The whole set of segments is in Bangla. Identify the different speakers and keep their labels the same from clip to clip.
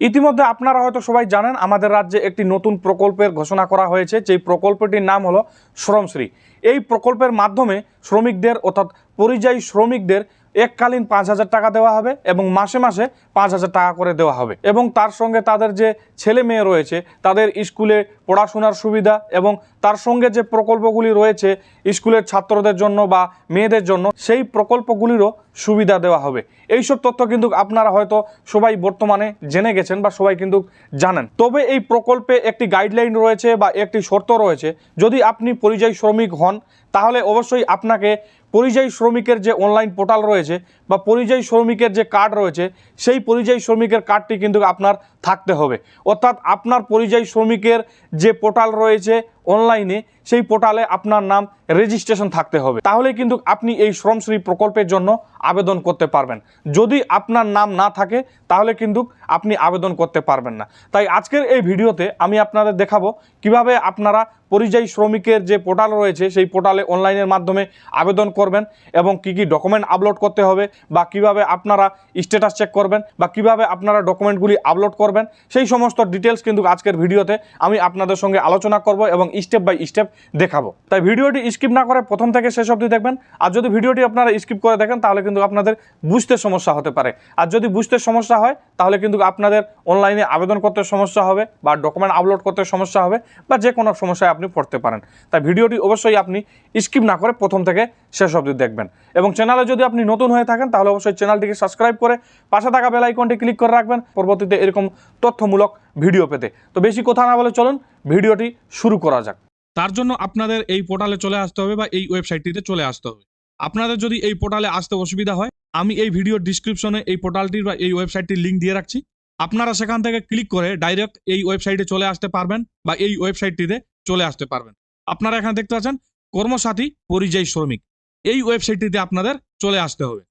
Speaker 1: ইতিমধ্যে আপনারা হয়তো সবাই জানেন, আমাদের রাজ্যে একটি নতুন প্রকল্পের ঘোষণা করা হয়েছে। যেই প্রকল্পটির নাম হলো শ্রমশ্রী। এই প্রকল্পের মাধ্যমে শ্রমিকদের, অর্থাৎ পরিযায়ী শ্রমিকদের এককালীন পাঁচ হাজার টাকা দেওয়া হবে এবং মাসে মাসে পাঁচ হাজার টাকা করে দেওয়া হবে। এবং তার সঙ্গে তাদের যে ছেলে মেয়ে রয়েছে, তাদের স্কুলে পড়াশোনার সুবিধা এবং তার সঙ্গে যে প্রকল্পগুলি রয়েছে স্কুলের ছাত্রদের জন্য বা মেয়েদের জন্য, সেই প্রকল্পগুলিরও সুবিধা দেওয়া হবে। এইসব তথ্য কিন্তু আপনারা হয়তো সবাই বর্তমানে জেনে গেছেন বা সবাই কিন্তু জানেন। তবে এই প্রকল্পে একটি গাইডলাইন রয়েছে বা একটি শর্ত রয়েছে। যদি আপনি পরিযায়ী শ্রমিক হন, তাহলে অবশ্যই আপনাকে পরিযায়ী শ্রমিকের যে অনলাইন পোর্টাল রয়েছে বা পরিযায়ী শ্রমিকের যে কার্ড রয়েছে, সেই পরিযায়ী শ্রমিকের কার্ডটি কিন্তু আপনার থাকতে হবে। অর্থাৎ আপনার পরিযায়ী শ্রমিকের যে পোর্টাল রয়েছে অনলাইনে, সেই পোর্টালে আপনার নাম রেজিস্ট্রেশন থাকতে হবে। তাহলে কিন্তু আপনি এই শ্রমশ্রী প্রকল্পের জন্য আবেদন করতে পারবেন। যদি আপনার নাম না থাকে, তাহলে কিন্তু আপনি আবেদন করতে পারবেন না। তাই আজকের এই ভিডিওতে আমি আপনাদের দেখাবো কীভাবে আপনারা পরিযায়ী শ্রমিকের যে পোর্টাল রয়েছে, সেই পোর্টালে অনলাইনের মাধ্যমে আবেদন করবেন এবং কি কি ডকুমেন্ট আপলোড করতে হবে বা কীভাবে আপনারা স্ট্যাটাস চেক করবেন বা কীভাবে আপনারা ডকুমেন্টগুলি আপলোড করবেন, সেই সমস্ত ডিটেলস কিন্তু আজকের ভিডিওতে আমি আপনাদের সঙ্গে আলোচনা করব এবং স্টেপ বাই স্টেপ দেখাবো। তাই ভিডিওটি স্কিপ না করে প্রথম থেকে শেষ অবধি দেখবেন। আর যদি ভিডিওটি আপনারা স্কিপ করে দেখেন, তাহলে কিন্তু আপনাদের বুঝতে সমস্যা হতে পারে। আর যদি বুঝতে সমস্যা হয়, তাহলে কিন্তু আপনাদের অনলাইনে আবেদন করতে সমস্যা হবে বা ডকুমেন্ট আপলোড করতে সমস্যা হবে বা যে কোনো সমস্যায় আপনি পড়তে পারেন। তাই ভিডিওটি অবশ্যই আপনি স্কিপ না করে প্রথম থেকে শেষ অবধি দেখবেন। এবং চ্যানেলে যদি আপনি নতুন হয়ে থাকেন তাহলে অবশ্যই চ্যানেলটিকে সাবস্ক্রাইব করে পাশে থাকা বেল আইকনটি ক্লিক করে রাখবেন। পরবর্তীতে এরকম তথ্যমূলক ভিডিও পেতে। তো বেশি কথা না বলে চলুন ভিডিওটি শুরু করা যাক।
Speaker 2: তার জন্য আপনাদের এই পোর্টালে চলে আসতে হবে বা এই ওয়েবসাইটটিতে চলে আসতে হবে। আপনাদের যদি এই পোর্টালে আসতে অসুবিধা হয়, আমি এই ভিডিওর ডিসক্রিপশনে এই পোর্টালটির বা এই ওয়েবসাইটটির লিঙ্ক দিয়ে রাখছি। আপনারা সেখান থেকে ক্লিক করে ডাইরেক্ট এই ওয়েবসাইটে চলে আসতে পারবেন বা এই ওয়েবসাইটটিতে চলে আসতে পারবেন। আপনারা এখানে দেখতে পাচ্ছেন, কর্মসাথী, পরিযায়ী শ্রমিক। এই ওয়েবসাইটটিতে আপনাদের চলে আসতে হবে।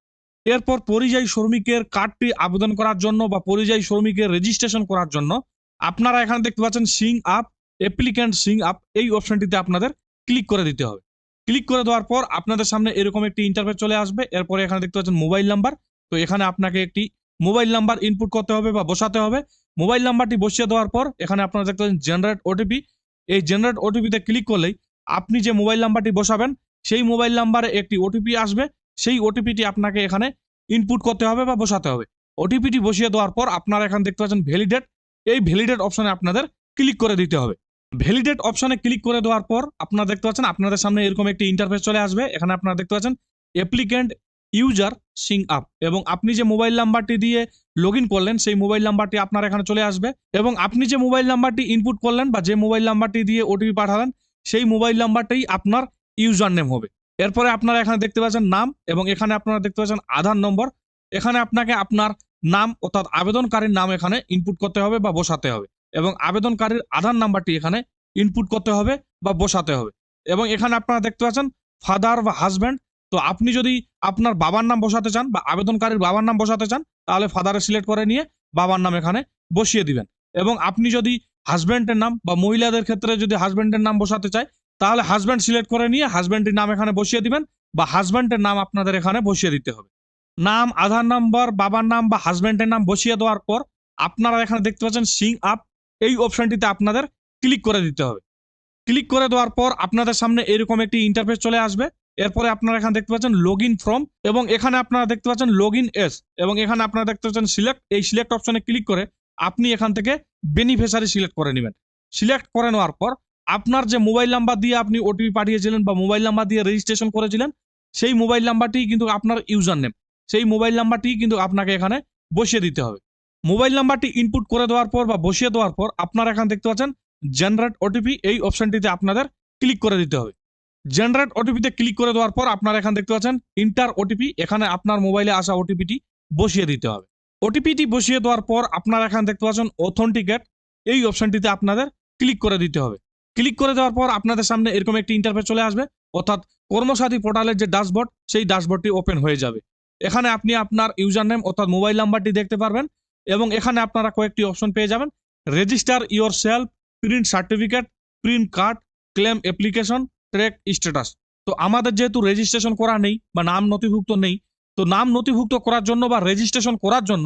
Speaker 2: এরপর পরিযায়ী শ্রমিকের কার্ডটি আবেদন করার জন্য বা পরিযায়ী শ্রমিকের রেজিস্ট্রেশন করার জন্য আপনারা এখানে দেখতে পাচ্ছেন sign up applicant sign up এই অপশনটিতে আপনাদের ক্লিক করে দিতে হবে। ক্লিক করে দেওয়ার পর আপনাদের সামনে এরকম একটি ইন্টারফেস চলে আসবে। এরপরে এখানে দেখতে পাচ্ছেন মোবাইল নাম্বার তো এখানে আপনাকে একটি মোবাইল নাম্বার ইনপুট করতে হবে বা বসাতে হবে। মোবাইল নাম্বারটি বসিয়ে দেওয়ার পর এখানে আপনারা দেখতে পাচ্ছেন জেনারেট ওটিপি এই জেনারেট ওটিপিতে ক্লিক করলেই আপনি যে মোবাইল নাম্বারটি বসাবেন, সেই মোবাইল নাম্বারে একটি ওটিপি আসবে। সেই ওটিপিটি আপনাকে এখানে ইনপুট করতে হবে বা বসাতে হবে। ওটিপিটি বসিয়ে দেওয়ার পর আপনারা এখানে দেখতে পাচ্ছেন ভ্যালিডেট এই ভ্যালিডেট অপশনে আপনাদের ক্লিক করে দিতে হবে। ভ্যালিডেট অপশনে ক্লিক করে দেওয়ার পর আপনারা দেখতে পাচ্ছেন, আপনাদের সামনে এরকম একটি ইন্টারফেস চলে আসবে। এখানে আপনারা দেখতে পাচ্ছেন অ্যাপ্লিক্যান্ট ইউজার সিং আপ এবং আপনি যে মোবাইল নাম্বারটি দিয়ে লগ করলেন, সেই মোবাইল নাম্বারটি আপনার এখানে চলে আসবে এবং আপনি যে মোবাইল নাম্বারটি ইনপুট করলেন বা যে মোবাইল নাম্বারটি দিয়ে ওটিপি পাঠালেন, সেই মোবাইল নাম্বারটাই আপনার ইউজার নেম হবে। এরপরে আপনারা এখানে দেখতে পাচ্ছেন নাম এবং এখানে আপনারা দেখতে পাচ্ছেন আধার নম্বর। এখানে আপনাকে আপনার নাম অর্থাৎ আবেদনকারীর নাম এখানে ইনপুট করতে হবে বা বসাতে হবে এবং আবেদনকারীর আধার নাম্বারটি এখানে ইনপুট করতে হবে বা বসাতে হবে এবং এখানে আপনারা দেখতে পাচ্ছেন ফাদার বা হাজব্যান্ড তো আপনি যদি আপনার বাবার নাম বসাতে চান বা আবেদনকারীর বাবার নাম বসাতে চান, তাহলে ফাদারে সিলেক্ট করে নিয়ে বাবার নাম এখানে বসিয়ে দিবেন। এবং আপনি যদি হাজব্যান্ডের নাম বা মহিলাদের ক্ষেত্রে যদি হাজব্যান্ডের নাম বসাতে চায় তাহলে হাজব্যান্ড সিলেক্ট করে নিয়ে হাজব্যান্ডের নাম এখানে বসিয়ে দিবেন বা হাজব্যান্ডের নাম আপনাদের এখানে বসিয়ে দিতে হবে। নাম, আধার নাম্বার বাবার নাম বা হাজব্যান্ডের নাম বসিয়ে দেওয়ার পর আপনারা এখানে দেখতে পাচ্ছেন সিং আপ, এই অপশনটিতে আপনাদের ক্লিক করে দিতে হবে। ক্লিক করে দেওয়ার পর আপনাদের সামনে এরকম একটি ইন্টারফেস চলে আসবে। এরপরে আপনারা এখানে দেখতে পাচ্ছেন লগ ইন ফ্রম এবং এখানে আপনারা দেখতে পাচ্ছেন লগ ইন এস এবং এখানে আপনারা দেখতে পাচ্ছেন সিলেক্ট এই সিলেক্ট অপশনে ক্লিক করে আপনি এখান থেকে বেনিফিশিয়ারি সিলেক্ট করে নেবেন। সিলেক্ট করে নেওয়ার পর আপনার যে মোবাইল নাম্বার দিয়ে আপনি ওটিপি পাঠিয়েছিলেন বা মোবাইল নাম্বার দিয়ে রেজিস্ট্রেশন করেছিলেন, সেই মোবাইল নাম্বারটি কিন্তু আপনার ইউজার নেম সেই মোবাইল নাম্বারটি কিন্তু আপনাকে এখানে বসিয়ে দিতে হবে। মোবাইল নাম্বারটি ইনপুট করে দেওয়ার পর বা বসিয়ে দেওয়ার পর আপনারা এখানে দেখতে পাচ্ছেন জেনারেট ওটিপি এই অপশনটিতে আপনাদের ক্লিক করে দিতে হবে। জেনারেট ওটিপিতে ক্লিক করে দেওয়ার পর আপনারা এখানে দেখতে পাচ্ছেন ইন্টার ওটিপি এখানে আপনার মোবাইলে আসা ওটিপিটি বসিয়ে দিতে হবে। ওটিপিটি বসিয়ে দেওয়ার পর আপনারা এখানে দেখতে পাচ্ছেন অথেন্টিকেট এই অপশনটিতে আপনাদের ক্লিক করে দিতে হবে। ক্লিক করে দেওয়ার পর আপনাদের সামনে এরকম একটি ইন্টারফেস চলে আসবে। অর্থাৎ কর্মসাথী পোর্টালের যে ড্যাশবোর্ড সেই ড্যাশবোর্ডটি ওপেন হয়ে যাবে। এখানে আপনি আপনার ইউজার নেম অর্থাৎ মোবাইল নাম্বারটি দেখতে পারবেন এবং এখানে আপনারা কয়েকটি অপশন পেয়ে যাবেন। Register yourself print certificate print card claim application track status তো আমাদের যেহেতু রেজিস্ট্রেশন করা নেই বা নাম নথিভুক্ত নেই, তো নাম নথিভুক্ত করার জন্য বা রেজিস্ট্রেশন করার জন্য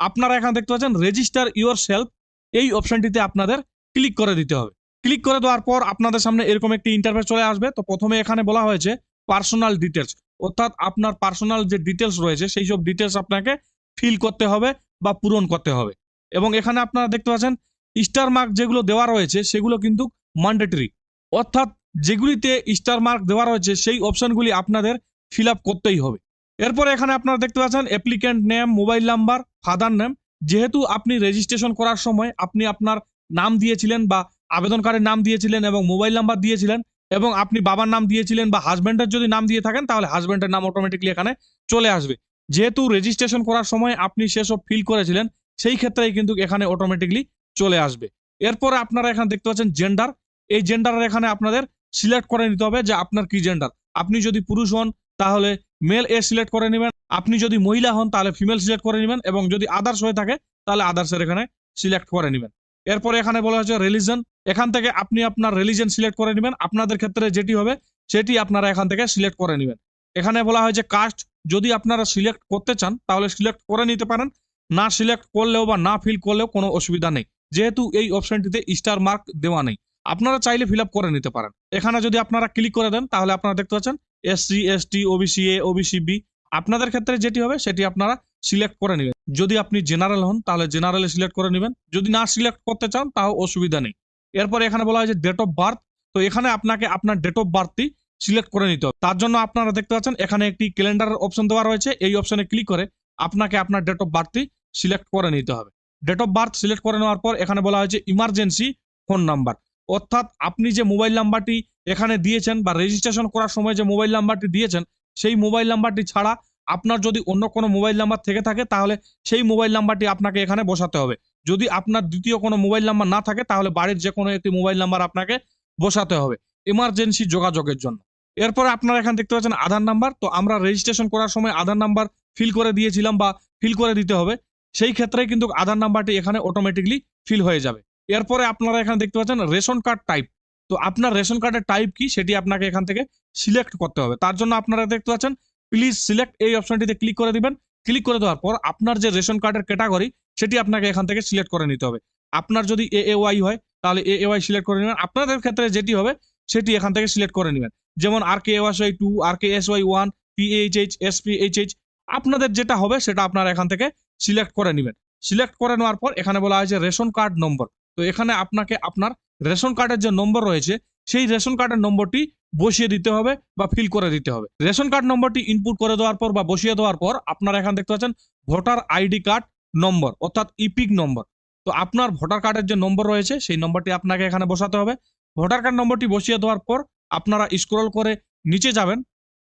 Speaker 2: আপনারা এখানে দেখতে পাচ্ছেন রেজিস্টার ইউর সেলফ এই অপশনটিতে আপনাদের ক্লিক করে দিতে হবে। ক্লিক করে দেওয়ার পর আপনাদের সামনে এরকম একটি ইন্টারফেস চলে আসবে। তো প্রথমে এখানে বলা হয়েছে পার্সোনাল ডিটেলস অর্থাৎ আপনার পার্সোনাল যে ডিটেলস রয়েছে, সেই সব ডিটেলস আপনাকে ফিল করতে হবে বা পূরণ করতে হবে। এবং এখানে আপনারা দেখতে পাচ্ছেন স্টার মার্ক যেগুলো দেওয়া রয়েছে, সেগুলো কিন্তু ম্যান্ডেটরি অর্থাৎ যেগুলিতে স্টার মার্ক দেওয়া রয়েছে, সেই অপশনগুলি আপনাদের ফিল করতেই হবে। এরপরে এখানে আপনারা দেখতে পাচ্ছেন applicant name mobile number father name যেহেতু আপনি রেজিস্ট্রেশন করার সময় আপনি আপনার নাম দিয়েছিলেন বা আবেদনকারীর নাম দিয়েছিলেন এবং মোবাইল নাম্বার দিয়েছিলেন এবং আপনি বাবার নাম দিয়েছিলেন বা হাজব্যান্ডের যদি নাম দিয়ে থাকেন, তাহলে হাজব্যান্ডের নাম অটোমেটিকলি এখানে চলে আসবে। যেহেতু রেজিস্ট্রেশন করার সময় আপনি সেসব ফিল করেছিলেন, সেই ক্ষেত্রেই কিন্তু এখানে অটোমেটিকলি চলে আসবে। এরপরে আপনারা এখানে দেখতে পাচ্ছেন জেন্ডার এই জেন্ডারের এখানে আপনাদের সিলেক্ট করে নিতে হবে যে আপনার কি জেন্ডার আপনি যদি পুরুষ হন, তাহলে মেল এ সিলেক্ট করে নেবেন। আপনি যদি মহিলা হন, তাহলে ফিমেল সিলেক্ট করে নেবেন এবং যদি আদার্স হয়ে থাকে, তাহলে আদার্সের এখানে সিলেক্ট করে নেবেন। এরপরে এখানে বলা হয়েছে রিলিজন এখান থেকে আপনি আপনার রিলিজন সিলেক্ট করে নেবেন। আপনাদের ক্ষেত্রে যেটি হবে, সেটি আপনারা এখান থেকে সিলেক্ট করে নেবেন। এখানে বলা হয়েছে কাস্ট যদি আপনারা সিলেক্ট করতে চান, তাহলে সিলেক্ট করে নিতে পারেন। না সিলেক্ট করলেও বা না ফিল করলেও কোনো অসুবিধা নেই। যেহেতু এই অপশনটিতে স্টার মার্ক দেওয়া নেই। আপনারা চাইলে ফিল করে নিতে পারেন। এখানে যদি আপনারা ক্লিক করে দেন, তাহলে আপনারা দেখতে পাচ্ছেন SC ST OBC A OBC B আপনাদের ক্ষেত্রে যেটি হবে, সেটি আপনারা সিলেক্ট করে নেবেন। যদি আপনি জেনারেল হন, তাহলে জেনারেলে সিলেক্ট করে নেবেন। যদি না সিলেক্ট করতে চান, তাও অসুবিধা নেই। এরপরে এখানে বলা হয়েছে ডেট অফ বার্থ তো এখানে আপনাকে আপনার ডেট অফ বার্থটি সিলেক্ট করে নিতে হবে। তার জন্য আপনারা দেখতে পাচ্ছেন, এখানে একটি ক্যালেন্ডারের অপশন দেওয়া রয়েছে। এই অপশনে ক্লিক করে আপনাকে আপনার ডেট অফ বার্থটি সিলেক্ট করে নিতে হবে। ডেট অফ বার্থ সিলেক্ট করে নেওয়ার পর এখানে বলা হয়েছে ইমার্জেন্সি ফোন নাম্বার অর্থাৎ আপনি যে মোবাইল নাম্বারটি এখানে দিয়েছেন বা রেজিস্ট্রেশন করার সময় যে মোবাইল নাম্বারটি দিয়েছেন, সেই মোবাইল নাম্বারটি ছাড়া আপনার যদি অন্য কোনো মোবাইল নাম্বার থেকে থাকে, তাহলে সেই মোবাইল নাম্বারটি আপনাকে এখানে বসাতে হবে। যদি আপনার দ্বিতীয় কোনো মোবাইল নাম্বার না থাকে, তাহলে বাড়ির যে কোনো একটি মোবাইল নাম্বার আপনাকে বসাতে হবে ইমার্জেন্সি যোগাযোগের জন্য। এরপরে আপনারা এখানে দেখতে পাচ্ছেন আধার নাম্বার। তো আমরা রেজিস্ট্রেশন করার সময় আধার নাম্বার ফিল করে দিয়েছিলাম বা ফিল করে দিতে হবে। সেই ক্ষেত্রে কিন্তু আধার নাম্বারটি এখানে অটোমেটিকলি ফিল হয়ে যাবে। এরপরে আপনারা এখানে দেখতে পাচ্ছেন রেশন কার্ড টাইপ তো আপনার রেশন কার্ডের টাইপ কি, সেটি আপনাকে এখান থেকে সিলেক্ট করতে হবে। তার জন্য আপনারা দেখতে পাচ্ছেন প্লিজ সিলেক্ট এই অপশনটিতে ক্লিক করে দিবেন। ক্লিক করে দেওয়ার পর আপনার যে রেশন কার্ডের ক্যাটাগরি সেটি আপনাকে এখান থেকে সিলেক্ট করে নিতে হবে। আপনার যদি এ এ ওয়াই হয়, তাহলে এ এ ওয়াই সিলেক্ট করে নেবেন। আপনাদের ক্ষেত্রে যেটি হবে, সেটি এখান থেকে সিলেক্ট করে নেবেন। যেমন R K S Y two R K S Y one P H H S P H H আপনাদের যেটা হবে, সেটা আপনারা এখান থেকে সিলেক্ট করে নেবেন। সিলেক্ট করে নেওয়ার পর এখানে বলা হয়েছে রেশন কার্ড নম্বর। তো এখানে আপনাকে, আপনার রেশন কার্ডের যে নম্বর রয়েছে সেই রেশন কার্ডের নম্বরটি বসিয়ে দিতে হবে বা ফিল করে দিতে হবে। রেশন কার্ড নম্বরটি ইনপুট করে দেওয়ার পর বা বসিয়ে দেওয়ার পর আপনারা এখানে দেখতে পাচ্ছেন ভোটার আইডি কার্ড নম্বর, অর্থাৎ ইপিক নম্বর। তো আপনার ভোটার কার্ডের যে নম্বর রয়েছে সেই নম্বরটি আপনাকে এখানে বসাতে হবে। ভোটার কার্ড নম্বরটি বসিয়ে দেওয়ার পর আপনারা স্ক্রল করে নিচে যাবেন।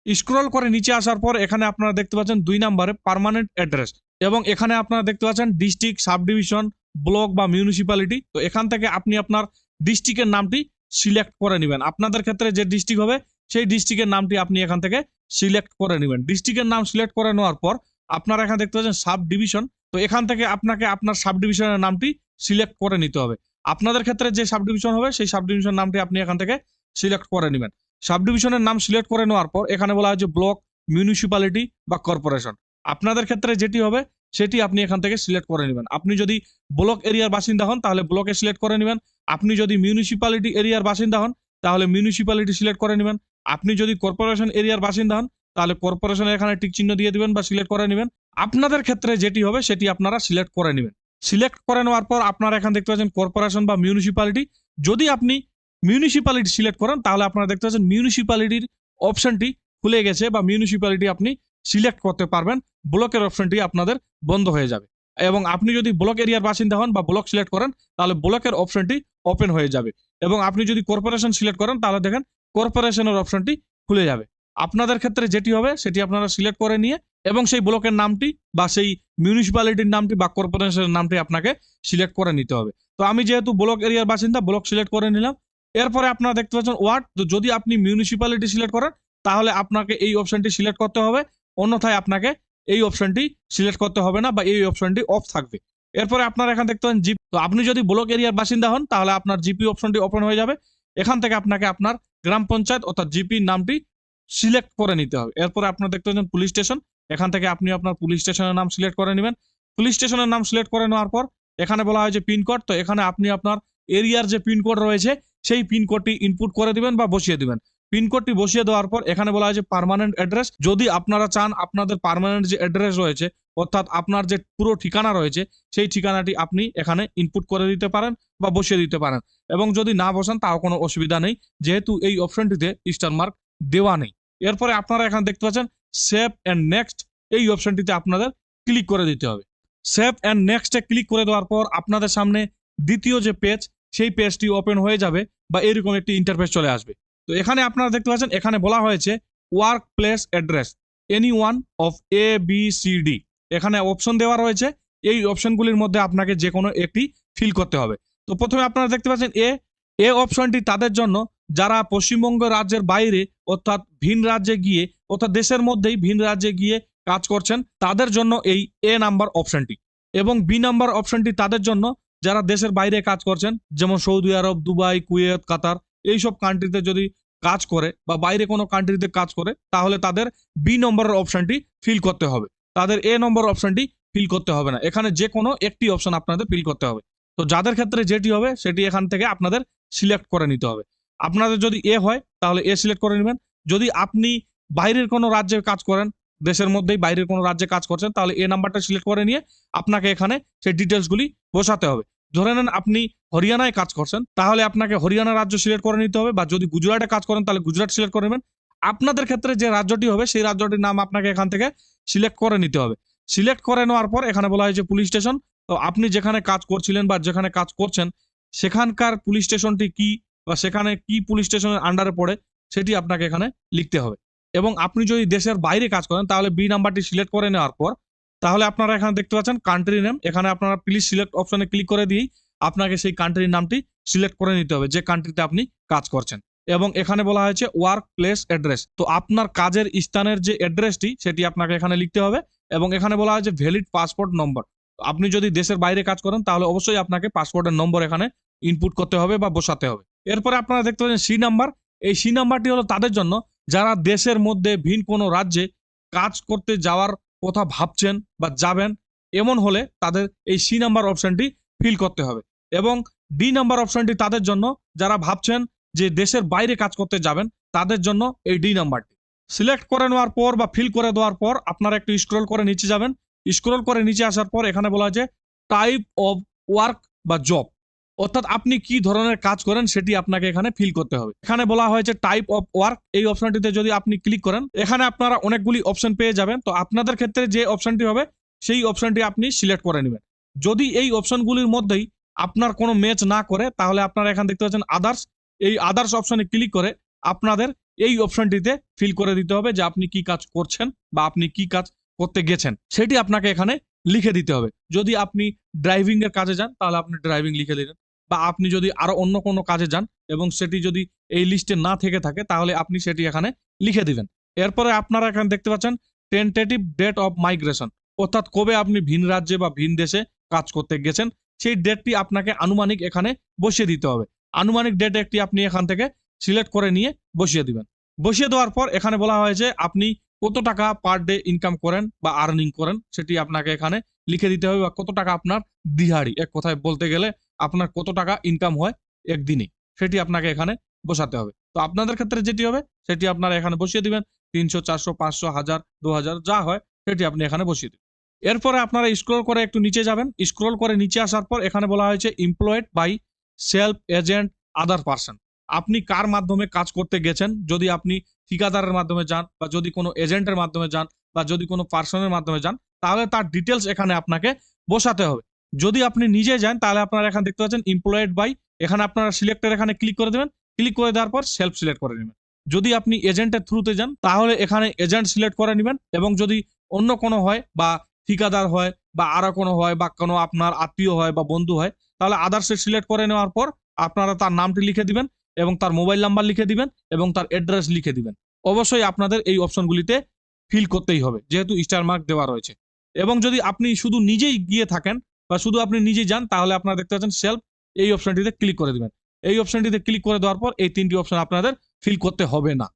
Speaker 2: স্ক্রল করে নিচে আসার পর এখানে আপনারা দেখতে পাচ্ছেন দুই নম্বরে পার্মানেন্ট অ্যাড্রেস এবং এখানে আপনারা দেখতে পাচ্ছেন ডিস্ট্রিক্ট সাব ডিভিশন ব্লক বা মিউনিসিপ্যালিটি তো এখান থেকে আপনি আপনার ডিস্ট্রিক্টের নামটি সিলেক্ট করে নেবেন। আপনাদের ক্ষেত্রে যে ডিস্ট্রিক্ট হবে, সেই ডিস্ট্রিক্টের নামটি আপনি এখান থেকে সিলেক্ট করে নেবেন। ডিস্ট্রিক্টের নাম সিলেক্ট করে নেওয়ার পর আপনারা এখানে দেখতে পাচ্ছেন সাব ডিভিশন তো এখান থেকে আপনাকে আপনার সাব ডিভিশনের নামটি সিলেক্ট করে নিতে হবে। আপনাদের ক্ষেত্রে যে সাব ডিভিশন হবে, সেই সাব ডিভিশন নামটি আপনি এখান থেকে সিলেক্ট করে নেবেন। সাব ডিভিশনের নাম সিলেক্ট করে নেওয়ার পর এখানে বলা হয়েছে ব্লক মিউনিসিপ্যালিটি বা কর্পোরেশন আপনাদের ক্ষেত্রে যেটি হবে, সেটি আপনি এখান থেকে সিলেক্ট করে নেবেন। আপনি যদি ব্লক এরিয়ার বাসিন্দা হন, তাহলে ব্লকে সিলেক্ট করে নেবেন। আপনি যদি মিউনিসিপ্যালিটি এরিয়ার বাসিন্দা হন, তাহলে মিউনিসিপ্যালিটি সিলেক্ট করে নেবেন। আপনি যদি কর্পোরেশন এরিয়ার বাসিন্দা হন, তাহলে কর্পোরেশনের এখানে টিক চিহ্ন দিয়ে দিবেন বা সিলেক্ট করে নেবেন। আপনাদের ক্ষেত্রে যেটি হবে, সেটি আপনারা সিলেক্ট করে নেবেন। সিলেক্ট করে নেওয়ার পর আপনারা এখানে দেখতে পাচ্ছেন কর্পোরেশন বা মিউনিসিপ্যালিটি যদি আপনি মিউনিসিপ্যালিটি সিলেক্ট করেন, তাহলে আপনারা দেখতে পাচ্ছেন মিউনিসিপ্যালিটির অপশনটি খুলে গেছে বা মিউনিসিপ্যালিটি আপনি সিলেক্ট করতে পারবেন। ব্লকের অপশনটি আপনাদের বন্ধ হয়ে যাবে। এবং আপনি যদি ব্লক এরিয়ার বাসিন্দা হন বা ব্লক সিলেক্ট করেন, তাহলে ব্লকের অপশনটি ওপেন হয়ে যাবে। এবং আপনি যদি কর্পোরেশন সিলেক্ট করেন, তাহলে দেখেন কর্পোরেশনের অপশনটি খুলে যাবে। আপনাদের ক্ষেত্রে যেটি হবে, সেটি আপনারা সিলেক্ট করে নিয়ে এবং সেই ব্লকের নামটি বা সেই মিউনিসিপ্যালিটির নামটি বা কর্পোরেশনের নামটি আপনাকে সিলেক্ট করে নিতে হবে। তো আমি যেহেতু ব্লক এরিয়ার বাসিন্দা ব্লক সিলেক্ট করে নিলাম। এরপরে আপনারা দেখতে পাচ্ছেন ওয়ার্ড তো যদি আপনি মিউনিসিপ্যালিটি সিলেক্ট করেন, তাহলে আপনাকে এই অপশনটি সিলেক্ট করতে হবে। অন্যথায় আপনাকে এই অপশনটি সিলেক্ট করতে হবে না বা এই অপশনটি অফ থাকবে। এরপরে আপনারা এখান দেখতে পাবেন জিপি তো আপনি যদি ব্লক এরিয়ার বাসিন্দা হন, তাহলে আপনার জিপি অপশনটি ওপেন হয়ে যাবে। এখান থেকে আপনাকে আপনার গ্রাম পঞ্চায়েত অর্থাৎ জিপির নামটি সিলেক্ট করে নিতে হবে। এরপরে আপনার দেখতে পাচ্ছেন পুলিশ স্টেশন এখান থেকে আপনি আপনার পুলিশ স্টেশনের নাম সিলেক্ট করে নেবেন। পুলিশ স্টেশনের নাম সিলেক্ট করে নেওয়ার পর, এখানে বলা হয় যে পিনকোড তো এখানে আপনি আপনার এরিয়ার যে পিনকোড রয়েছে, সেই পিনকোডটি ইনপুট করে দিবেন বা বসিয়ে দিবেন। পিনকোডটি বসিয়ে দেওয়ার পর এখানে বলা হয়েছে পার্মানেন্ট অ্যাড্রেস যদি আপনারা চান আপনাদের পার্মানেন্ট যে অ্যাড্রেস রয়েছে, অর্থাৎ আপনার যে পুরো ঠিকানা রয়েছে, সেই ঠিকানাটি আপনি এখানে ইনপুট করে দিতে পারেন বা বসিয়ে দিতে পারেন। এবং যদি না বসান, তাও কোনো অসুবিধা নেই, যেহেতু এই অপশনটিতে স্টার মার্ক দেওয়া নেই। এরপরে আপনারা এখানে দেখতে পাচ্ছেন সেভ অ্যান্ড নেক্সট এই অপশনটিতে আপনাদের ক্লিক করে দিতে হবে। সেভ অ্যান্ড নেক্সটে ক্লিক করে দেওয়ার পর আপনাদের সামনে দ্বিতীয় যে পেজ সেই পেজটি ওপেন হয়ে যাবে বা এরকম একটি ইন্টারফেস চলে আসবে। তো এখানে আপনারা দেখতে পাচ্ছেন, এখানে বলা হয়েছে work place address any one of A B C D এখানে অপশন দেওয়া রয়েছে, এই অপশনগুলির মধ্যে আপনাকে যে কোনো একটি ফিল করতে হবে। তো প্রথমে আপনারা দেখতে পাচ্ছেন এ এ অপশনটি তাদের জন্য, যারা পশ্চিমবঙ্গ রাজ্যের বাইরে, অর্থাৎ ভিন রাজ্যে গিয়ে, অর্থাৎ দেশের মধ্যেই ভিন রাজ্যে গিয়ে কাজ করছেন, তাদের জন্য এই এ নাম্বার অপশনটি এবং বি নাম্বার অপশনটি তাদের জন্য, যারা দেশের বাইরে কাজ করছেন, যেমন Saudi Arab, Dubai, Kuwait, Qatar এইসব কান্ট্রিতে যদি কাজ করে বা বাইরে কোনো কান্ট্রিতে কাজ করে, তাহলে তাদের বি নম্বরের অপশানটি ফিল করতে হবে। তাদের এ নম্বর অপশানটি ফিল করতে হবে না। এখানে যে কোনো একটি অপশান আপনাদের ফিল করতে হবে। তো যাদের ক্ষেত্রে যেটি হবে, সেটি এখান থেকে আপনাদের সিলেক্ট করে নিতে হবে। আপনাদের যদি এ হয়, তাহলে এ সিলেক্ট করে নেবেন। যদি আপনি বাইরের কোনো রাজ্যে কাজ করেন, দেশের মধ্যেই বাইরের কোনো রাজ্যে কাজ করছেন, তাহলে এ নাম্বারটা সিলেক্ট করে নিয়ে আপনাকে এখানে সেই ডিটেলসগুলি বসাতে হবে। ধরে নেন আপনি হরিয়ানায় কাজ করছেন, তাহলে আপনাকে হরিয়ানা রাজ্য সিলেক্ট করে নিতে হবে বা যদি গুজরাটে কাজ করেন তাহলে গুজরাট সিলেক্ট করে নেবেন। আপনাদের ক্ষেত্রে যে রাজ্যটি হবে সেই রাজ্যটির নাম আপনাকে এখান থেকে সিলেক্ট করে নিতে হবে। সিলেক্ট করে নেওয়ার পর এখানে বলা হয়েছে পুলিশ স্টেশন। তো আপনি যেখানে কাজ করছিলেন বা যেখানে কাজ করছেন, সেখানকার পুলিশ স্টেশনটি কি বা সেখানে কি পুলিশ স্টেশনের আন্ডারে পড়ে সেটি আপনাকে এখানে লিখতে হবে। এবং আপনি যদি দেশের বাইরে কাজ করেন, তাহলে বি নাম্বারটি সিলেক্ট করে নেওয়ার পর তাহলে আপনারা এখানে দেখতে পাচ্ছেন কান্ট্রি নেম এখানে আপনারা প্লিজ সিলেক্ট অপশনে ক্লিক করে দিয়েই আপনাকে সেই কান্ট্রির নামটি সিলেক্ট করে নিতে হবে, যে কান্ট্রিতে আপনি কাজ করছেন। এবং এখানে বলা হয়েছে ওয়ার্ক প্লেস অ্যাড্রেস তো আপনার কাজের স্থানের যে অ্যাড্রেসটি সেটি আপনাকে এখানে লিখতে হবে এবং এখানে বলা হয়েছে ভ্যালিড পাসপোর্ট নম্বর আপনি যদি দেশের বাইরে কাজ করেন, তাহলে অবশ্যই আপনাকে পাসপোর্টের নম্বর এখানে ইনপুট করতে হবে বা বসাতে হবে। এরপরে আপনারা দেখতে পাচ্ছেন সি নাম্বার এই সি নাম্বারটি হলো তাদের জন্য যারা দেশের মধ্যে ভিন কোনো রাজ্যে কাজ করতে যাওয়ার কথা ভাবছেন বা যাবেন, এমন হলে তাদের এই সি নাম্বার অপশনটি ফিল করতে হবে এবং ডি নাম্বার অপশনটি তাদের জন্য, যারা ভাবছেন যে দেশের বাইরে কাজ করতে যাবেন, তাদের জন্য এই ডি নাম্বারটি। সিলেক্ট করে নেওয়ার পর বা ফিল করে দেওয়ার পর আপনারা একটু স্ক্রল করে নিচে যাবেন। স্ক্রল করে নিচে আসার পর এখানে বলা আছে টাইপ অফ ওয়ার্ক বা জব অর্থাৎ আপনি কি ধরনের কাজ করেন সেটি আপনাকে এখানে ফিল করতে হবে। এখানে বলা হয়েছে টাইপ অফ ওয়ার্ক এই অপশনটিতে যদি আপনি ক্লিক করেন, এখানে আপনারা অনেকগুলি অপশন পেয়ে যাবেন। তো আপনাদের ক্ষেত্রে যে অপশনটি হবে, সেই অপশনটি আপনি সিলেক্ট করে নেবেন। যদি এই অপশনগুলির মধ্যেই আপনার কোনো ম্যাচ না করে, তাহলে আপনারা এখানে দেখতে পাচ্ছেন আদার্স এই আদার্স অপশনে ক্লিক করে আপনাদের এই অপশনটিতে ফিল করে দিতে হবে যে আপনি কি কাজ করছেন বা আপনি কি কাজ করতে গেছেন। সেটি আপনাকে এখানে লিখে দিতে হবে। যদি আপনি ড্রাইভিং এর কাজে যান, তাহলে আপনি ড্রাইভিং লিখে দিলেন। বা আপনি যদি আরও অন্য কোনো কাজে যান এবং সেটি যদি এই লিস্টে না থেকে থাকে, তাহলে আপনি সেটি এখানে লিখে দিবেন। এরপরে আপনারা এখানে দেখতে পাচ্ছেন টেন্টেটিভ ডেট অফ মাইগ্রেশন অর্থাৎ কবে আপনি ভিন রাজ্যে বা ভিন দেশে কাজ করতে গেছেন, সেই ডেটটি আপনাকে আনুমানিক এখানে বসিয়ে দিতে হবে। আনুমানিক ডেট একটি আপনি এখান থেকে সিলেক্ট করে নিয়ে বসিয়ে দিবেন। বসিয়ে দেওয়ার পর এখানে বলা হয়েছে, আপনি কত টাকা পার ডে ইনকাম করেন বা আর্নিং করেন, সেটি আপনাকে এখানে লিখে দিতে হবে বা কত টাকা আপনার দিহাড়ি। এক কথায় বলতে গেলে আপনার কত টাকা ইনকাম হয় একদিনে? সেটি আপনাকে এখানে বসাতে হবে। তো আপনাদের ক্ষেত্রে যেটি হবে, সেটি আপনারা এখানে বসিয়ে দিবেন। তিনশো, চারশো, পাঁচশো, হাজার, দু হাজার, যা হয়, সেটি আপনি এখানে বসিয়ে দিবেন। এরপরে আপনারা স্ক্রল করে একটু নিচে যাবেন। স্ক্রল করে নিচে আসার পর এখানে বলা হয়েছে employed by self agent other person আপনি কার মাধ্যমে কাজ করতে গেছেন? যদি আপনি ঠিকাদারের মাধ্যমে যান বা যদি কোনো এজেন্টের মাধ্যমে যান বা যদি কোনো পার্সনের মাধ্যমে যান, তাহলে তার ডিটেলস এখানে আপনাকে বসাতে হবে। যদি আপনি নিজে যান, তাহলে আপনারা এখানে দেখতে পাচ্ছেন এমপ্লয়েড বাই এখানে আপনারা সিলেক্টের এখানে ক্লিক করে দেবেন। ক্লিক করে দেওয়ার পর সেলফ সিলেক্ট করে নেবেন। যদি আপনি এজেন্টের থ্রুতে যান, তাহলে এখানে এজেন্ট সিলেক্ট করে নেবেন এবং যদি অন্য কোনো হয় বা ঠিকাদার হয় বা আরও কোনো হয় বা কোনো আপনার আত্মীয় হয় বা বন্ধু হয়, তাহলে আদার্সে সিলেক্ট করে নেওয়ার পর আপনারা তার নামটি লিখে দিবেন এবং তার মোবাইল নাম্বার লিখে দিবেন এবং তার অ্যাড্রেস লিখে দিবেন। অবশ্যই আপনাদের এই অপশনগুলিতে ফিল করতেই হবে, যেহেতু স্টার মার্ক দেওয়া রয়েছে। এবং যদি আপনি শুধু নিজেই গিয়ে থাকেন বা শুধু আপনি নিজেই যান, তাহলে আপনারা দেখতে পাচ্ছেন সেলফ এই অপশনটিতে ক্লিক করে দিবেন। এই অপশনটিতে ক্লিক করে দেওয়ার পর এই তিনটি অপশন আপনাদের ফিল করতে হবে না।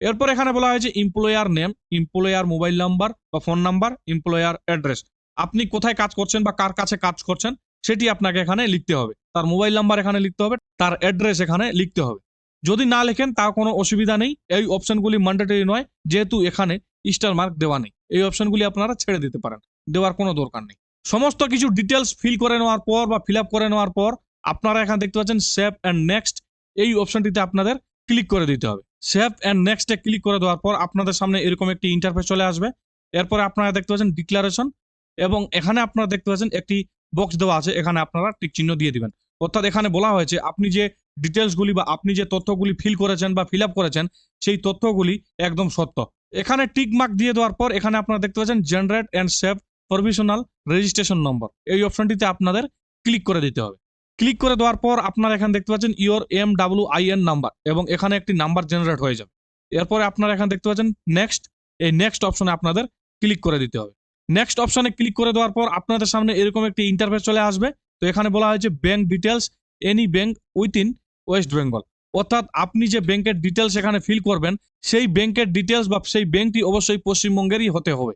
Speaker 2: এরপর এখানে বলা হয়েছে employer name employer mobile number বা ফোন নাম্বার এমপ্লয়ার অ্যাড্রেস আপনি কোথায় কাজ করছেন বা কার কাছে কাজ করছেন, সেটি আপনাকে এখানে লিখতে হবে। তার মোবাইল নাম্বার এখানে লিখতে হবে, তার অ্যাড্রেস এখানে লিখতে হবে। যদি না লেখেন তা কোনো অসুবিধা নেই। এই অপশনগুলি ম্যান্ডেটরি নয়, যেহেতু এখানে স্টার মার্ক দেওয়া নেই। এই অপশনগুলি আপনারা ছেড়ে দিতে পারেন। দেওয়ার কোনো দরকার নেই। সমস্ত কিছু ডিটেলস ফিল করে নেওয়ার পর বা ফিল করে নেওয়ার পর আপনারা এখানে দেখতে পাচ্ছেন সেভ অ্যান্ড নেক্সট এই অপশনটিতে আপনাদের ক্লিক করে দিতে হবে। সেভ অ্যান্ড নেক্সটে ক্লিক করে দেওয়ার পর আপনাদের সামনে এরকম একটি ইন্টারফেস চলে আসবে। এরপরে আপনারা দেখতে পাচ্ছেন ডিক্লারেশন এবং এখানে আপনারা দেখতে পাচ্ছেন একটি বক্স দেওয়া আছে। এখানে আপনারা টিক চিহ্ন দিয়ে দিবেন। অর্থাৎ এখানে বলা হয়েছে আপনি যে ডিটেলসগুলি বা আপনি যে তথ্যগুলি ফিল করেছেন বা ফিল করেছেন, সেই তথ্যগুলি একদম সত্য। এখানে টিক মার্ক দিয়ে দেওয়ার পর এখানে আপনারা দেখতে পাচ্ছেন generate and save provisional registration number এই অপশনটিতে আপনাদের ক্লিক করে দিতে হবে। ক্লিক করে দেওয়ার পর আপনারা এখানে দেখতে পাচ্ছেন your M W I N number এবং এখানে একটি নাম্বার জেনারেট হয়ে যাবে। এরপরে আপনারা এখানে দেখতে পাচ্ছেন নেক্সট এই নেক্সট অপশনে আপনাদের ক্লিক করে দিতে হবে। নেক্সট অপশনে ক্লিক করে দেওয়ার পর আপনাদের সামনে এরকম একটি ইন্টারফেস চলে আসবে। তো এখানে বলা হয়েছে bank details any bank within West Bengal অর্থাৎ আপনি যে ব্যাংকের ডিটেলস এখানে ফিল করবেন, সেই ব্যাংকের ডিটেলস বা সেই ব্যাংকটি অবশ্যই পশ্চিমবঙ্গেরই হতে হবে।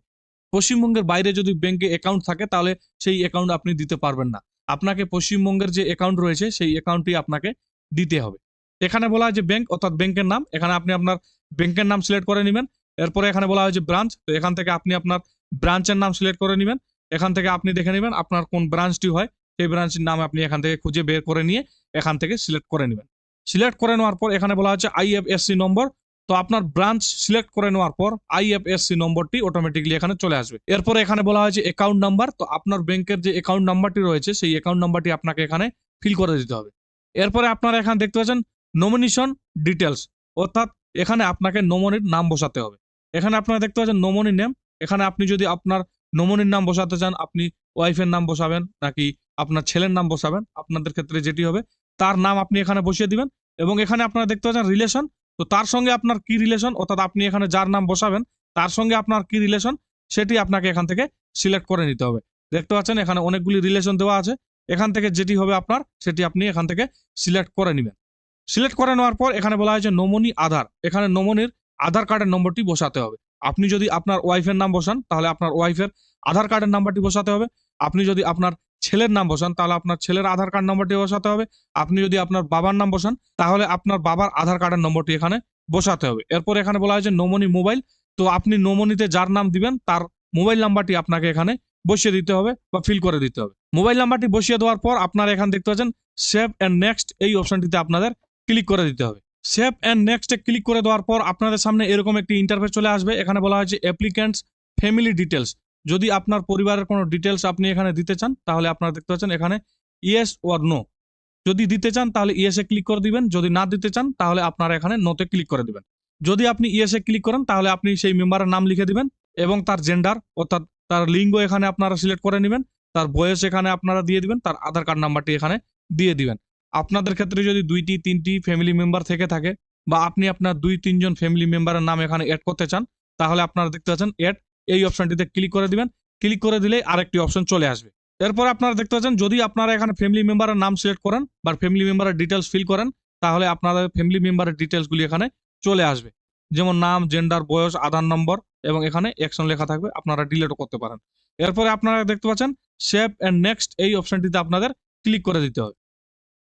Speaker 2: পশ্চিমবঙ্গের বাইরে যদি ব্যাংকে অ্যাকাউন্ট থাকে, তাহলে সেই অ্যাকাউন্ট আপনি দিতে পারবেন না। আপনাকে পশ্চিমবঙ্গের যে অ্যাকাউন্ট রয়েছে, সেই অ্যাকাউন্টটি আপনাকে দিতে হবে। এখানে বলা হয় যে ব্যাংক অর্থাৎ ব্যাংকের নাম। এখানে আপনি আপনার ব্যাংকের নাম সিলেক্ট করে নেবেন। এরপরে এখানে বলা হয়েছে ব্রাঞ্চ তো এখান থেকে আপনি আপনার ব্রাঞ্চের নাম সিলেক্ট করে নেবেন। এখান থেকে আপনি দেখে নেবেন আপনার কোন ব্রাঞ্চটি হয়, সেই ব্রাঞ্চের নাম আপনি এখান থেকে খুঁজে বের করে নিয়ে এখান থেকে সিলেক্ট করে নেবেন। সিলেক্ট করে নেওয়ার পর এখানে বলা হচ্ছে আইএফএসসি নম্বর তো আপনার ব্রাঞ্চ সিলেক্ট করে নেওয়ার পর আইএফএসসি নম্বরটি অটোমেটিকলি এখানে চলে আসবে। এরপর এখানে বলা হয়েছে অ্যাকাউন্ট নাম্বার তো আপনার ব্যাংকের যে অ্যাকাউন্ট নাম্বারটি রয়েছে, সেই অ্যাকাউন্ট নাম্বারটি আপনাকে এখানে ফিল করে দিতে হবে। এরপরে আপনারা এখানে দেখতে পাচ্ছেন নমিনেশন ডিটেলস অর্থাৎ এখানে আপনাকে নমনির নাম বসাতে হবে। এখানে আপনারা দেখতে পাচ্ছেন নমনি নেম এখানে আপনি যদি আপনার নমনির নাম বসাতে চান, আপনি ওয়াইফের নাম বসাবেন, নাকি আপনার ছেলের নাম বসাবেন, আপনাদের ক্ষেত্রে যেটি হবে তার নাম আপনি এখানে বসিয়ে দিবেন এবং এখানে আপনারা দেখতে পাচ্ছেন রিলেশন তো তার সঙ্গে আপনার কি রিলেশন অর্থাৎ আপনি এখানে যার নাম বসাবেন, তার সঙ্গে আপনার কি রিলেশন সেটি আপনাকে এখান থেকে সিলেক্ট করে নিতে হবে। দেখতে পাচ্ছেন এখানে অনেকগুলি রিলেশন দেওয়া আছে। এখান থেকে যেটি হবে আপনার, সেটি আপনি এখান থেকে সিলেক্ট করে নেবেন। সিলেক্ট করে নেওয়ার পর এখানে বলা হয়েছে নমনি আধার। এখানে নমনির আধার কার্ডের নম্বরটি বসাতে হবে। আপনি যদি আপনার ওয়াইফের নাম বসান, তাহলে আপনার ওয়াইফের আধার কার্ডের নাম্বারটি বসাতে হবে। আপনি যদি আপনার ছেলের নাম বসান, তাহলে আপনার ছেলের আধার কার্ড নম্বরটি বসাতে হবে। আপনি যদি আপনার বাবার নাম বসান, তাহলে আপনার বাবার আধার কার্ডের নম্বরটি এখানে বসাতে হবে। এরপর এখানে বলা হয়েছে নমনি মোবাইল। তো আপনি নমনিতে যার নাম দিবেন, তার মোবাইল নাম্বারটি আপনাকে এখানে বসিয়ে দিতে হবে বা ফিল করে দিতে হবে। মোবাইল নাম্বারটি বসিয়ে দেওয়ার পর আপনারা এখানে দেখতে পাচ্ছেন সেভ অ্যান্ড নেক্সট এই অপশনটিতে আপনাদের ক্লিক করে দিতে হবে। সেভ অ্যান্ড নেক্সটে ক্লিক করে দেওয়ার পর আপনাদের সামনে এরকম একটি ইন্টারফেস চলে আসবে। এখানে বলা হয়েছে অ্যাপ্লিক্যান্টস ফ্যামিলি ডিটেলস যদি আপনার পরিবারের কোনো ডিটেলস আপনি এখানে দিতে চান, তাহলে আপনারা দেখতে পাচ্ছেন এখানে ইয়েস ওর নো যদি দিতে চান, তাহলে ইয়েসে ক্লিক করে দিবেন। যদি না দিতে চান, তাহলে আপনারা এখানে নোতে ক্লিক করে দিবেন। যদি আপনি ইয়েসে ক্লিক করেন, তাহলে আপনি সেই মেম্বারের নাম লিখে দিবেন এবং তার জেন্ডার অর্থাৎ তার লিঙ্গ এখানে আপনারা সিলেক্ট করে নেবেন, তার বয়স এখানে আপনারা দিয়ে দিবেন, তার আধার কার্ড নাম্বারটি এখানে দিয়ে দিবেন। আপনাদের ক্ষেত্রে যদি দুইটি, তিনটি ফ্যামিলি মেম্বার থেকে থাকে বা আপনি আপনার দুই, তিনজন ফ্যামিলি মেম্বারের নাম এখানে অ্যাড করতে চান, তাহলে আপনারা দেখতে পাচ্ছেন অ্যাড এই অপশনটিতে ক্লিক করে দিবেন। ক্লিক করে দিলেই আরেকটি অপশন চলে আসবে। এরপর আপনারা দেখতে পাচ্ছেন, যদি আপনারা এখানে ফ্যামিলি মেম্বারের নাম সিলেক্ট করেন বা ফ্যামিলি মেম্বারের ডিটেলস ফিল করেন, তাহলে আপনাদের ফ্যামিলি মেম্বারের ডিটেলসগুলি এখানে চলে আসবে। যেমন নাম জেন্ডার বয়স, আধার নম্বর এবং এখানে অ্যাকশন লেখা থাকবে, আপনারা ডিলেটও করতে পারেন। এরপরে আপনারা দেখতে পাচ্ছেন সেভ অ্যান্ড নেক্সট এই অপশনটিতে আপনাদের ক্লিক করে দিতে হবে।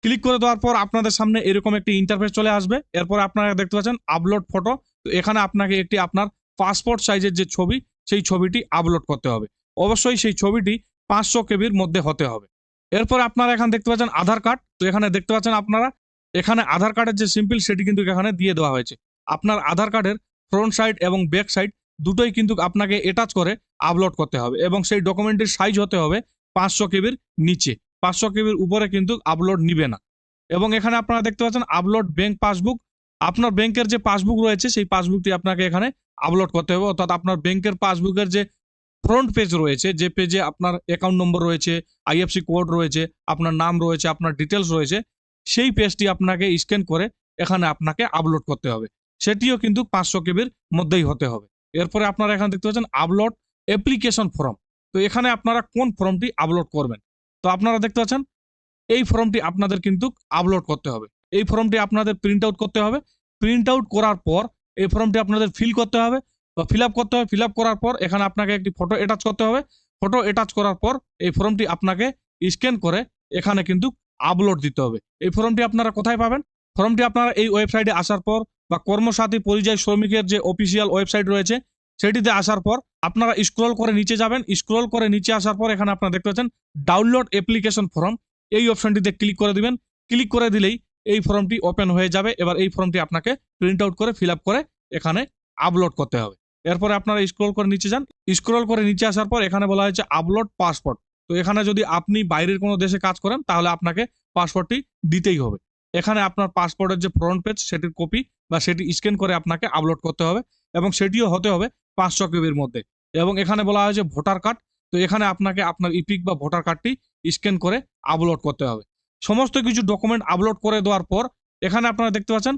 Speaker 2: ক্লিক করে দেওয়ার পর আপনাদের সামনে এরকম একটি ইন্টারফেস চলে আসবে। এরপর আপনারা দেখতে পাচ্ছেন আপলোড ফটো তো এখানে আপনাকে একটি আপনার পাসপোর্ট সাইজের যে ছবি সেই ছবিটি আপলোড করতে হবে। অবশ্যই সেই ছবিটি পাঁচশো কেবির মধ্যে হতে হবে। এরপর আপনারা এখানে দেখতে পাচ্ছেন আধার কার্ড। তো এখানে দেখতে পাচ্ছেন আপনারা, এখানে আধার কার্ডের যে সিম্পল সেটি কিন্তু এখানে দিয়ে দেওয়া হয়েছে। আপনার আধার কার্ডের ফ্রন্ট সাইড এবং ব্যাক সাইড দুটোই কিন্তু আপনাকে অ্যাটাচ করে আপলোড করতে হবে এবং সেই ডকুমেন্টের সাইজ হতে হবে পাঁচশো কেবির নিচে। পাঁচশো কেবির উপরে কিন্তু আপলোড নিবে না। এবং এখানে আপনারা দেখতে পাচ্ছেন আপলোড ব্যাংক পাসবুক আপনার ব্যাংকের যে পাসবুক রয়েছে, সেই পাসবুকটি আপনাকে এখানে আপলোড করতে হবে। অর্থাৎ আপনার ব্যাংকের পাসবুকের যে ফ্রন্ট পেজ রয়েছে, যে পেজে আপনার অ্যাকাউন্ট নম্বর রয়েছে আইএফসি কোড রয়েছে, আপনার নাম রয়েছে, আপনার ডিটেলস রয়েছে, সেই পেজটি আপনাকে স্ক্যান করে এখানে আপনাকে আপলোড করতে হবে। সেটিও কিন্তু পাঁচশো কেবির মধ্যেই হতে হবে। এরপরে আপনারা এখানে দেখতে পাচ্ছেন আপলোড অ্যাপ্লিকেশন ফর্ম তো এখানে আপনারা কোন ফর্মটি আপলোড করবেন? তো আপনারা দেখতে পাচ্ছেন, এই ফর্মটি আপনাদের কিন্তু আপলোড করতে হবে। এই ফর্মটি আপনাদের প্রিন্ট আউট করতে হবে। প্রিন্ট আউট করার পর এই ফর্মটি আপনাদের ফিল করতে হবে। বা ফিল করতে হবে। ফিল করার পর এখানে আপনাকে একটি ফটো অ্যাটাচ করতে হবে। ফটো অ্যাটাচ করার পর এই ফর্মটি আপনাকে স্ক্যান করে এখানে কিন্তু আপলোড দিতে হবে। এই ফর্মটি আপনারা কোথায় পাবেন? ফর্মটি আপনারা এই ওয়েবসাইটে আসার পর বা কর্মসাথী পরিযায়ী শ্রমিকের যে অফিসিয়াল ওয়েবসাইট রয়েছে, সেটিতে আসার পর আপনারা স্ক্রল করে নিচে যাবেন। স্ক্রল করে নিচে আসার পর এখানে আপনারা দেখতে পাচ্ছেন ডাউনলোড অ্যাপ্লিকেশন ফর্ম এই অপশনটিতে ক্লিক করে দিবেন। ক্লিক করে দিলেই এই ফর্মটি ওপেন হয়ে যাবে। এবার এই ফর্মটি আপনাকে প্রিন্ট আউট করে ফিল করে এখানে আপলোড করতে হবে। এরপরে আপনারা স্ক্রল করে নিচে যান। স্ক্রল করে নিচে আসার পর এখানে বলা হয়েছে আপলোড পাসপোর্ট তো এখানে যদি আপনি বাইরের কোনো দেশে কাজ করেন, তাহলে আপনাকে পাসপোর্টটি দিতেই হবে। এখানে আপনার পাসপোর্টের যে ফ্রন্ট পেজ সেটির কপি বা সেটি স্ক্যান করে আপনাকে আপলোড করতে হবে এবং সেটিও হতে হবে পাঁচশো কেবির মধ্যে। এবং এখানে বলা হয়েছে ভোটার কার্ড তো এখানে আপনাকে আপনার ইপিক বা ভোটার কার্ডটি স্ক্যান করে আপলোড করতে হবে। সমস্ত কিছু ডকুমেন্ট আপলোড করে দেওয়ার পর, এখানে আপনারা দেখতে পাচ্ছেন,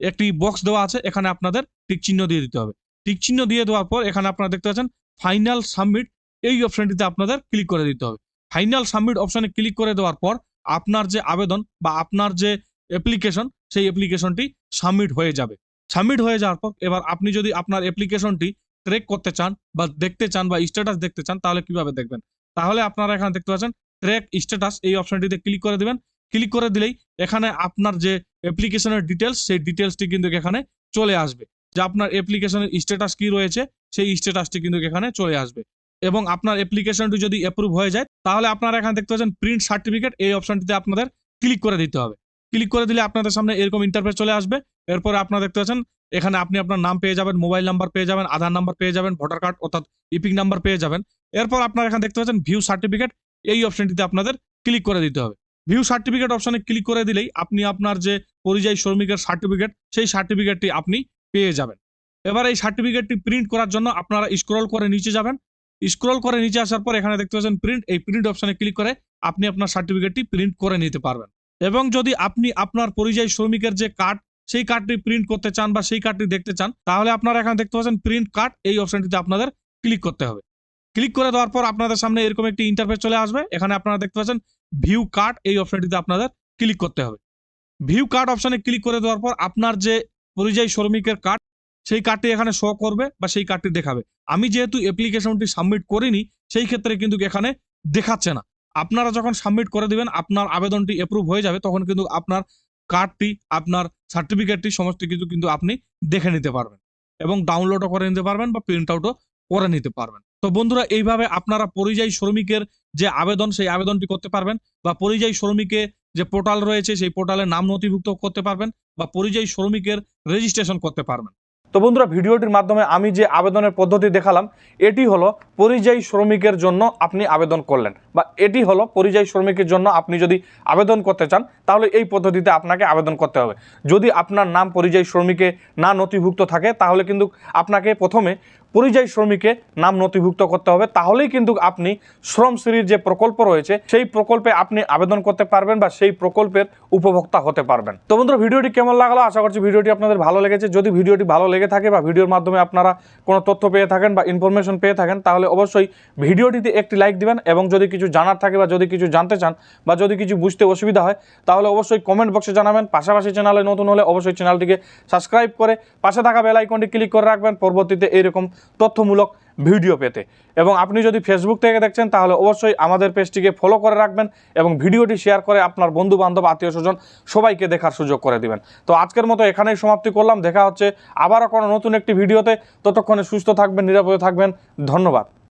Speaker 2: একটি বক্স দেওয়া আছে, এখানে আপনাদের টিক চিহ্ন দিয়ে দিতে হবে। টিক চিহ্ন দিয়ে দেওয়ার পর, এখানে আপনারা দেখতে পাচ্ছেন ফাইনাল সাবমিট এই অপশনটিতে আপনাদের ক্লিক করে দিতে হবে। ফাইনাল সাবমিট অপশনে ক্লিক করে দেওয়ার পর, আপনার যে আবেদন বা আপনার যে অ্যাপ্লিকেশন সেই অ্যাপ্লিকেশনটি সাবমিট হয়ে যাবে। সাবমিট হয়ে যাওয়ার পর, এবার আপনি যদি আপনার অ্যাপ্লিকেশনটি ট্রেক করতে চান বা দেখতে চান বা স্ট্যাটাস দেখতে চান, তাহলে কীভাবে দেখবেন? তাহলে আপনারা এখানে দেখতে পাচ্ছেন ট্র্যাক স্ট্যাটাস এই অপশনটিতে ক্লিক করে দেবেন। ক্লিক করে দিলেই এখানে আপনার যে অ্যাপ্লিকেশনের ডিটেলস সেই ডিটেলসটি কিন্তু এখানে চলে আসবে। যে আপনার অ্যাপ্লিকেশনের স্ট্যাটাস কি রয়েছে, সেই স্ট্যাটাসটি কিন্তু এখানে চলে আসবে। এবং আপনার অ্যাপ্লিকেশনটি যদি অ্যাপ্রুভ হয়ে যায়, তাহলে আপনারা এখানে দেখতে পাচ্ছেন প্রিন্ট সার্টিফিকেট এই অপশনটিতে আপনাদের ক্লিক করে দিতে হবে। ক্লিক করে দিলে আপনাদের সামনে এরকম ইন্টারফেস চলে আসবে। এরপরে আপনারা দেখতে পাচ্ছেন, এখানে আপনি আপনার নাম পেয়ে যাবেন মোবাইল নাম্বার পেয়ে যাবেন, আধার নাম্বার পেয়ে যাবেন ভোটার কার্ড অর্থাৎ ইপিক নাম্বার পেয়ে যাবেন। এরপর আপনারা এখানে দেখতে পাচ্ছেন ভিউ সার্টিফিকেট এই অপশনটিতে আপনাদের ক্লিক করে দিতে হবে। ভিউ সার্টিফিকেট অপশনে ক্লিক করে দিলেই আপনি আপনার যে পরিযায়ী শ্রমিকের সার্টিফিকেট সেই সার্টিফিকেটটি আপনি পেয়ে যাবেন। এবার এই সার্টিফিকেটটি প্রিন্ট করার জন্য আপনারা স্ক্রল করে নিচে যাবেন। স্ক্রল করে নিচে আসার পর এখানে দেখতে পাচ্ছেন প্রিন্ট এই প্রিন্ট অপশনে ক্লিক করে আপনি আপনার সার্টিফিকেটটি প্রিন্ট করে নিতে পারবেন। এবং যদি আপনি আপনার পরিযায়ী শ্রমিকের যে কার্ড সেই কার্ডটি প্রিন্ট করতে চান বা সেই কার্ডটি দেখতে চান, তাহলে আপনারা এখানে দেখতে পাচ্ছেন প্রিন্ট কার্ড এই অপশনটিতে আপনাদের ক্লিক করতে হবে। ক্লিক করে দেওয়ার পর আপনাদের সামনে এরকম একটি ইন্টারফেস চলে আসবে। এখানে আপনারা দেখতে পাচ্ছেন ভিউ কার্ড এই অপশনটিতে আপনাদের ক্লিক করতে হবে। ভিউ কার্ড অপশনে ক্লিক করে দেওয়ার পর আপনার যে পরিযায়ী শ্রমিকের কার্ড সেই কার্ডটি এখানে শো করবে বা সেই কার্ডটি দেখাবে। আমি যেহেতু অ্যাপ্লিকেশনটি সাবমিট করিনি, সেই ক্ষেত্রে কিন্তু এখানে দেখাচ্ছে না। আপনারা যখন সাবমিট করে দিবেন, আপনার আবেদনটি অ্যাপ্রুভ হয়ে যাবে, তখন কিন্তু আপনার কার্ডটি আপনার সার্টিফিকেটটি সমস্ত কিছু কিন্তু আপনি দেখে নিতে পারবেন এবং ডাউনলোডও করে নিতে পারবেন বা প্রিন্ট আউটও করে নিতে পারবেন। তো বন্ধুরা, এইভাবে আপনারা পরিযায়ী শ্রমিকের যে আবেদন, সেই আবেদনটি করতে পারবেন বা পরিযায়ী শ্রমিকের যে পোর্টাল রয়েছে, সেই পোর্টালে নাম নথিভুক্ত করতে পারবেন বা পরিযায়ী শ্রমিকের রেজিস্ট্রেশন করতে পারবেন।
Speaker 1: তো বন্ধুরা, ভিডিওটির মাধ্যমে আমি যে আবেদনের পদ্ধতি দেখালাম, এটি হলো পরিযায়ী শ্রমিকের জন্য আপনি আবেদন করলেন বা এটি হলো পরিযায়ী শ্রমিকের জন্য আপনি যদি আবেদন করতে চান, তাহলে এই পদ্ধতিতে আপনাকে আবেদন করতে হবে। যদি আপনার নাম পরিযায়ী শ্রমিকে না নথিভুক্ত থাকে, তাহলে কিন্তু আপনাকে প্রথমে পরিযায়ী শ্রমিকে নাম নথিভুক্ত করতে হবে। তাহলেই কিন্তু আপনি শ্রমশ্রীর যে প্রকল্প রয়েছে, সেই প্রকল্পে আপনি আবেদন করতে পারবেন বা সেই প্রকল্পের উপভোক্তা হতে পারবেন। তো বন্ধুরা, ভিডিওটি কেমন লাগল? আশা করছি ভিডিওটি আপনাদের ভালো লেগেছে। যদি ভিডিওটি ভালো লেগে থাকে বা ভিডিওর মাধ্যমে আপনারা কোনো তথ্য পেয়ে থাকেন বা ইনফরমেশন পেয়ে থাকেন, তাহলে অবশ্যই ভিডিওটিতে একটি লাইক দিবেন এবং যদি কিছু জানার থাকে বা যদি কিছু জানতে চান বা যদি কিছু বুঝতে অসুবিধা হয়, তাহলে অবশ্যই কমেন্ট বক্সে জানাবেন। পাশাপাশি চ্যানেলে নতুন হলে অবশ্যই চ্যানেলটিকে সাবস্ক্রাইব করে পাশে থাকা বেল আইকনটি ক্লিক করে রাখবেন। পরবর্তীতে এইরকম তথ্যমূলক ভিডিও পেতে। এবং আপনি যদি ফেসবুক থেকে দেখছেন, তাহলে অবশ্যই আমাদের পেজটিকে ফলো করে রাখবেন এবং ভিডিওটি শেয়ার করে আপনার বন্ধু বান্ধব আত্মীয় স্বজন সবাইকে দেখার সুযোগ করে দিবেন। তো আজকের মতো এখানেই সমাপ্তি করলাম। দেখা হচ্ছে আবারও কোনো নতুন একটি ভিডিওতে। ততক্ষণে সুস্থ থাকবেন, নিরাপদে থাকবেন। ধন্যবাদ।